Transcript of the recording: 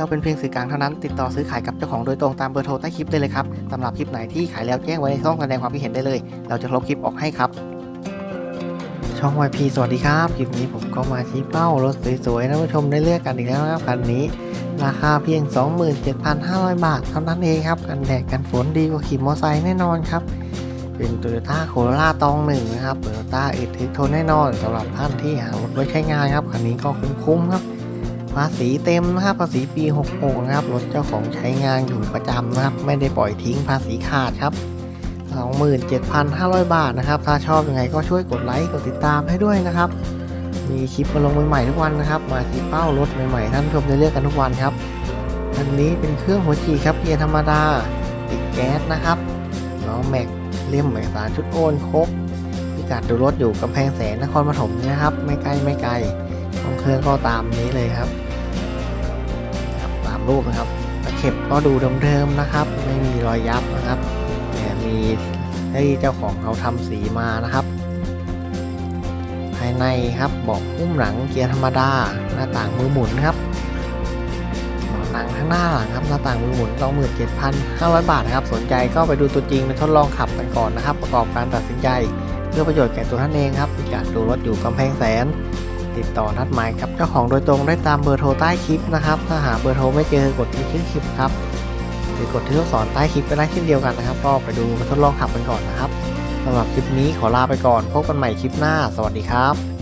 เราเป็นเพียงสื่อกลางเท่านั้น ติดต่อซื้อขายกับเจ้าของโดยตรงตามเบอร์โทรใต้คลิปได้เลยครับสำหรับคลิปไหนที่ขายแล้วแจ้งไว้ในช่องแสดงความคิดเห็นได้เลย เราจะลบคลิปออกให้ครับ ช่อง YP สวัสดีครับ คลิปนี้ผมก็มาชี้เป้ารถสวยๆนะผู้ชมได้เลือกกันอีกแล้วนะครับคันนี้ ราคาเพียง 27,500 บาทเท่านั้นเองครับกันแดดกันฝนดีกว่าขี่มอเตอร์ไซค์แน่นอนครับเป็น Toyota Corolla ตองหนึ่งนะครับ Toyota อึดทึกทนแน่นอนสำหรับท่านที่หารถไว้ใช้งานครับ คันนี้ก็คุ้มๆครับ ภาษีเต็มนะครับภาษีปี 66 นะครับรถเจ้าของใช้งานอยู่ประจำนะครับ ไม่ได้ปล่อยทิ้งภาษีขาดครับ 27,500 บาทนะครับ ถ้าชอบยังไงก็ช่วยกดไลค์กดติดตามให้ด้วยนะครับ มีคลิปมาลงใหม่ๆทุกวันนะครับ มาทีเป้ารถใหม่ๆท่านชมได้เลือกกันทุกวันครับอันนี้เป็นเครื่องหัวฉีดครับเกียร์ธรรมดาติดแก๊สนะครับล้อแม็กเลี่ยมเอกสารชุดโอนครบพิกัดดูรถอยู่กำแพงแสนนครปฐมนะครับ ไม่ไกลไม่ไกล ของเครื่องก็ตามนี้เลยครับ ตามรูปนะครับตะเข็บก็ดูเดิมๆนะครับ ไม่มีรอยยับนะครับแต่มีให้เจ้าของเขาทำสีมานะครับ ภายในครับบอกหุ้มหลังเกียร์ธรรมดา หน้าต่างมือหมุนครับหนังข้างหน้าหลังครับหน้าต่างมือหมุน27,500บาทนะครับ สนใจก็ไปดูตัวจริงไปทดลองขับกันก่อนนะครับ ประกอบการตัดสินใจ เพื่อประโยชน์แก่ตัวท่านเองครับพิกัดดูรถอยู่กำแพงแสน ติดต่อนัดหมายกับเจ้าของโดยตรงได้ตามเบอร์โทรใต้คลิปนะครับ ถ้าหาเบอร์โทรไม่เจอกดที่ขึ้นคลิปครับหรือกดที่ลูกศรใต้คลิปก็ได้เช่นเดียวกันนะครับ ก็ไปดูมาทดลองขับกันก่อนนะครับสำหรับคลิปนี้ขอลาไปก่อนพบกันใหม่คลิปหน้า สวัสดีครับ